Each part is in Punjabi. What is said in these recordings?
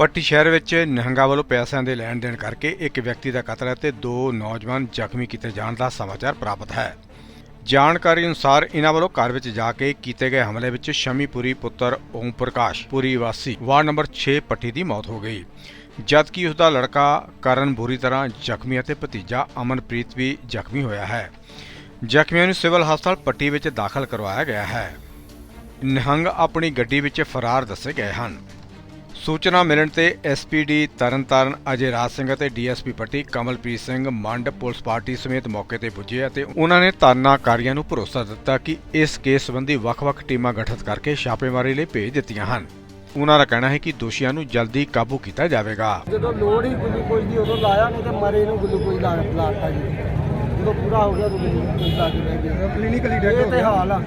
ਪੱਟੀ ਸ਼ਹਿਰ ਵਿੱਚ ਨਿਹੰਗਾਂ ਵੱਲੋਂ ਪੈਸਿਆਂ ਦੇ ਲੈਣ ਦੇਣ ਕਰਕੇ ਇੱਕ ਵਿਅਕਤੀ ਦਾ ਕਤਲ ਅਤੇ ਦੋ ਨੌਜਵਾਨ ਜ਼ਖਮੀ ਕੀਤੇ ਜਾਣ ਦਾ ਸਮਾਚਾਰ ਪ੍ਰਾਪਤ ਹੈ। ਜਾਣਕਾਰੀ ਅਨੁਸਾਰ ਇਹਨਾਂ ਵੱਲੋਂ ਘਰ ਵਿੱਚ ਜਾ ਕੇ ਕੀਤੇ ਗਏ ਹਮਲੇ ਵਿੱਚ ਸ਼ਮੀਪੁਰੀ ਪੁੱਤਰ ਓਮ ਪ੍ਰਕਾਸ਼, ਪੁਰੀ ਵਾਸੀ, ਵਾਰਡ ਨੰਬਰ 6 ਪੱਟੀ ਦੀ ਮੌਤ ਹੋ ਗਈ। ਜਦਕਿ ਉਸ ਦਾ ਲੜਕਾ ਕਰਨ ਬੁਰੀ ਤਰ੍ਹਾਂ ਜ਼ਖਮੀ ਅਤੇ ਭਤੀਜਾ ਅਮਨਪ੍ਰੀਤ ਵੀ ਜ਼ਖਮੀ ਹੋਇਆ ਹੈ। ਜ਼ਖਮੀਆਂ ਨੂੰ ਸਿਵਲ ਹਸਪਤਾਲ ਪੱਟੀ ਵਿੱਚ ਦਾਖਲ ਕਰਵਾਇਆ ਗਿਆ ਹੈ। ਨਿਹੰਗ ਆਪਣੀ ਗੱਡੀ ਵਿੱਚ ਫਰਾਰ ਦੱਸੇ ਗਏ ਹਨ। ਸੂਚਨਾ ਮਿਲਣ ਤੇ ਐਸਪੀਡੀ ਤਰਨਤਾਰਨ ਅਜੇ ਰਾਜ ਸਿੰਘ ਅਤੇ DSP Patti Kamalpreet Singh Mand police party ਸਮੇਤ ਮੌਕੇ ਤੇ ਪੁੱਜੇ ਅਤੇ ਉਹਨਾਂ ਨੇ ਧਾਰਨਾਕਾਰੀਆਂ ਨੂੰ ਭਰੋਸਾ ਦਿੱਤਾ ਕਿ ਇਸ ਕੇਸ ਸੰਬੰਧੀ ਵੱਖ-ਵੱਖ ਟੀਮਾਂ ਗਠਿਤ ਕਰਕੇ ਛਾਪੇਮਾਰੀ ਲਈ ਭੇਜ ਦਿੱਤੀਆਂ ਹਨ। ਉਹਨਾਂ ਦਾ ਕਹਿਣਾ ਹੈ ਕਿ ਦੋਸ਼ੀਆਂ ਨੂੰ ਜਲਦੀ ਕਾਬੂ ਕੀਤਾ ਜਾਵੇਗਾ। ਜਦੋਂ ਲੋੜ ਹੀ ਗਲੂਕੋਜ਼ ਦੀ ਉਦੋਂ ਲਾਇਆ ਨਹੀਂ ਤੇ ਮਰੇ ਨੂੰ ਗਲੂਕੋਜ਼ ਲਾ ਲਾਤਾ ਜੀ। ਜਦੋਂ ਪੂਰਾ ਹੋ ਗਿਆ ਉਦੋਂ ਗਲੂਕੋਜ਼ ਲਾ ਕੇ ਬਹਿ ਗਏ। ਕਲੀਨਿਕਲੀ ਇਹ ਤੇ ਹਾਲ ਆ।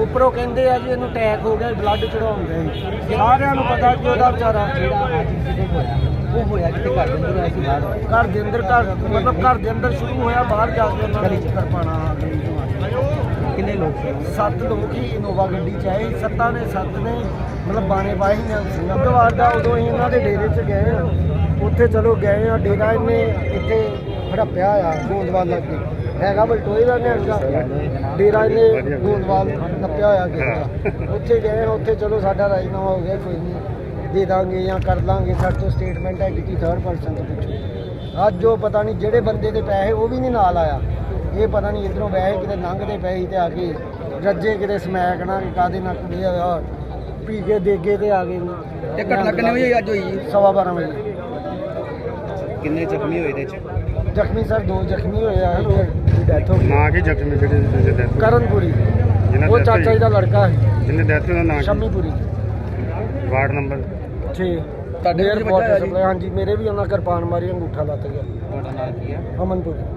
ਉੱਪਰੋਂ ਕਹਿੰਦੇ ਆ ਜੀ ਇਹਨੂੰ ਅਟੈਕ ਹੋ ਗਿਆ ਬਲੱਡ ਚੜਾਉਂਦੇ ਸਾਰਿਆਂ ਨੂੰ ਪਤਾ ਕਿ ਉਹਦਾ ਵਿਚਾਰਾ ਜਿਹੜਾ ਅੱਜ ਹੋਇਆ, ਉਹ ਹੋਇਆ ਕਿਤੇ ਘਰ ਦੇ ਅੰਦਰ ਹੋਇਆ ਬਾਹਰ ਘਰ ਦੇ ਅੰਦਰ, ਘਰ, ਮਤਲਬ ਘਰ ਦੇ ਅੰਦਰ ਸ਼ੁਰੂ ਹੋਇਆ, ਬਾਹਰ ਜਾ ਕੇ ਉਹਨਾਂ ਨੇ ਕਰਪਾਣਾ ਆ ਕਿੰਨੇ ਲੋਕ ਸੱਤ ਲੋਕ ਹੀ ਇਨੋਵਾ ਗੱਡੀ ਚ ਆਏ। ਸੱਤਾਂ ਨੇ ਸੱਤ ਨੇ, ਮਤਲਬ ਬਾਣੇ ਪਾਏ ਨੇ ਸਿੰਘਵਾਲ ਦਾ ਉਦੋਂ ਹੀ ਉਹਨਾਂ ਦੇ ਡੇਰੇ 'ਚ ਗਏ ਆ। ਉੱਥੇ ਚਲੋ ਗਏ ਆ, ਡੇਰਾ ਇਹਨੇ ਇੱਥੇ ਹੜੱਪਿਆ ਆ ਗੋਂਦਵਾਲ ਲੱਗੇ ਹੈਗਾ ਬਲਟੋਏ ਦਾ ਨਿਹੰਗਾ ਡੇਰਾ ਇਹਨੇ ਗੋਂਦਵਾਲ ਨੱਪਿਆ ਹੋਇਆ ਕਿਸੇ ਦਾ। ਉੱਥੇ ਗਏ ਉੱਥੇ ਚਲੋ ਸਾਡਾ ਰਾਜਨਾਮਾ ਹੋ ਗਿਆ ਕੋਈ ਨਹੀਂ। ਦੇ ਦਾਂਗੇ ਜਾਂ ਕਰ ਦਾਂਗੇ ਸਾਡੇ ਤੋਂ ਸਟੇਟਮੈਂਟ ਹੈ ਕਿ ਥਰਡ ਪਰਸਨ ਤੋਂ ਪੁੱਛੋ। ਅੱਜ ਉਹ ਪਤਾ ਨਹੀਂ ਜਿਹੜੇ ਬੰਦੇ ਦੇ ਪੈਸੇ ਉਹ ਵੀ ਨਹੀਂ ਨਾਲ ਆਇਆ। ਇਹ ਪਤਾ ਨਹੀਂ ਇਧਰੋਂ ਵੈਸੇ ਕਿਤੇ ਲੰਘਦੇ ਪਏ ਸੀ ਤੇ ਆ ਕੇ ਰੱਜੇ ਕਿਤੇ ਸਮੈਕ ਨਾ ਕਾਦੇ ਨਾਲ ਕੁੜੀ ਆ ਪੀ ਕੇ ਦੇਗੇ ਤੇ ਆ ਗਏ ਘਟਨਾ ਕਿੰਨੇ ਵਜੇ ਅੱਜ ਹੋਈ ਜੀ? ਸਵਾ ਬਾਰਾਂ ਵਜੇ। ਕਿੰਨੇ ਜ਼ਖਮੀ ਹੋਏ ਇਹਦੇ ਚ? ਜ਼ਖਮੀ ਸਰ ਦੋ ਜ਼ਖਮੀ ਹੋਏ ਆ ਇੱਕ ਡੈਥ ਹੋ ਗਈ। ਨਾਂ ਕੀ ਜ਼ਖਮੀ ਜਿਹੜੇ ਜਿਹਦੇ ਡੈਥ ਕਰਨਪੁਰੀ। ਜਿਹਨਾਂ ਉਹ death ਚਾਚਾ ਜੀ ਦਾ ਲੜਕਾ ਹੈ ਜਿਹਨੇ ਡੈਥ ਦਾ ਨਾਂ ਕੀ? ਸ਼ਮੀਪੁਰੀ। Ward number? 6 ਤੁਹਾਡੇ ਵੀ ਵੱਜਾ ਹੋਇਆ ਜੀ? ਹਾਂਜੀ ਮੇਰੇ ਵੀ ਉਹਨਾਂ ਕਿਰਪਾਨ ਮਾਰੀ ਅੰਗੂਠਾ ਲੱਤ ਗਿਆ। ਤੁਹਾਡਾ ਨਾਮ ਕੀ ਹੈ Amanpuri.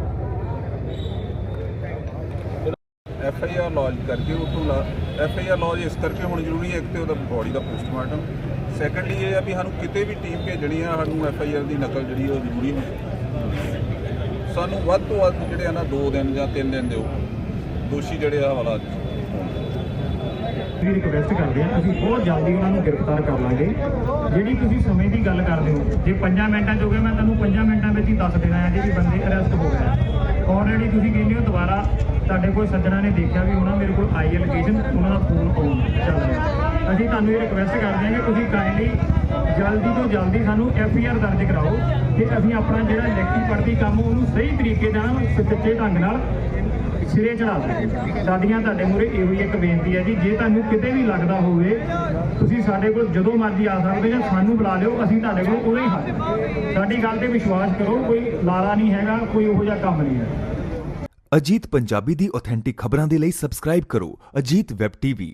F I R lodge ਕਰਕੇ ਉਹ ਤੋਂ ਐਫ ਆਈ ਆਰ ਲੌਜ ਇਸ ਕਰਕੇ ਹੁਣ ਜ਼ਰੂਰੀ ਹੈ ਇੱਕ ਤੇ ਉਹਦਾ ਬੋਡੀ ਦਾ ਪੋਸਟਮਾਰਟਮ ਸੈਕੰਡਲੀ ਇਹ ਆ ਵੀ ਸਾਨੂੰ ਕਿਤੇ ਵੀ ਟੀਮ ਭੇਜਣੀ ਆ ਸਾਨੂੰ ਐਫ ਆਈ ਆਰ ਦੀ ਨਕਲ ਜਿਹੜੀ ਉਹ ਜ਼ਰੂਰੀ ਹੁੰਦੀ ਸਾਨੂੰ ਵੱਧ ਤੋਂ ਵੱਧ ਜਿਹੜੇ ਆ ਨਾ 2 ਦਿਨ ਜਾਂ 3 ਦਿਨ ਦਿਓ। ਦੋਸ਼ੀ ਜਿਹੜੇ ਆ ਹਵਾਲਾ ਵੀ ਰਿਕਵੈਸਟ ਕਰਦੇ ਆ ਅਸੀਂ ਬਹੁਤ ਜਲਦੀ ਉਹਨਾਂ ਨੂੰ ਗ੍ਰਿਫਤਾਰ ਕਰ ਲਾਂਗੇ। ਜਿਹੜੀ ਤੁਸੀਂ ਸਮੇਂ ਦੀ ਗੱਲ ਕਰਦੇ ਹੋ, ਜੇ 5 ਮਿੰਟਾਂ ਚ ਹੋ ਗਿਆ ਮੈਂ ਤੁਹਾਨੂੰ 5 ਮਿੰਟਾਂ ਵਿੱਚ ਹੀ ਦੱਸ ਦੇਣਾ ਹੈ ਜੀ ਵੀ ਬੰਦੇ ਅਰੈਸਟ ਹੋ ਗਏ ਆਲਰੇਡੀ ਤੁਸੀਂ ਕਹਿੰਦੇ ਹੋ ਦੁਬਾਰਾ ਤੁਹਾਡੇ ਕੋਲ ਸੱਜਣਾ ਨੇ ਦੇਖਿਆ ਵੀ ਉਹਨਾਂ ਮੇਰੇ ਕੋਲ ਆਈ ਲੋਕੇਸ਼ਨ ਉਹਨਾਂ ਦਾ ਫੋਨ ਆਨ ਚੱਲ। ਰਿਹਾ ਅਸੀਂ ਤੁਹਾਨੂੰ ਇਹ ਰਿਕਵੈਸਟ ਕਰਦੇ ਹਾਂ ਕਿ ਤੁਸੀਂ ਕਾਈਂਡਲੀ ਜਲਦੀ ਤੋਂ ਜਲਦੀ ਸਾਨੂੰ ਐਫ ਆਈ ਆਰ ਦਰਜ ਕਰਾਓ ਕਿ ਅਸੀਂ ਆਪਣਾ ਜਿਹੜਾ ਲਿਖਤੀ ਪੜ੍ਹਦੀ ਕੰਮ ਉਹਨੂੰ ਸਹੀ ਤਰੀਕੇ ਨਾਲ ਸੱਚੇ ਢੰਗ ਨਾਲ ਸਿਰੇ ਚੜਾ ਸਕਦੇ ਸਾਡੀਆਂ ਤੁਹਾਡੇ ਮੂਹਰੇ ਇਹੋ ਹੀ ਇੱਕ ਬੇਨਤੀ ਹੈ ਜੀ, ਜੇ ਤੁਹਾਨੂੰ ਕਿਤੇ ਵੀ ਲੱਗਦਾ ਹੋਵੇ, ਤੁਸੀਂ ਸਾਡੇ ਕੋਲ ਜਦੋਂ ਮਰਜ਼ੀ ਆ ਸਕਦੇ ਜਾਂ ਸਾਨੂੰ ਬੁਲਾ ਲਿਓ, ਅਸੀਂ ਤੁਹਾਡੇ ਕੋਲ ਉਦੋਂ ਹੀ ਹਾਜ਼ਰ ਸਾਡੀ ਗੱਲ ਤੇ ਵਿਸ਼ਵਾਸ ਕਰੋ, ਕੋਈ ਲਾਰਾ ਨਹੀਂ ਹੈਗਾ, ਕੋਈ ਉਹੋ ਜਿਹਾ ਕੰਮ ਨਹੀਂ ਹੈ। ਅਜੀਤ ਪੰਜਾਬੀ ਦੀ ਆਥੈਂਟਿਕ ਖਬਰਾਂ ਦੇ ਲਈ ਸਬਸਕ੍ਰਾਈਬ ਕਰੋ, ਅਜੀਤ ਵੈਬ ਟੀਵੀ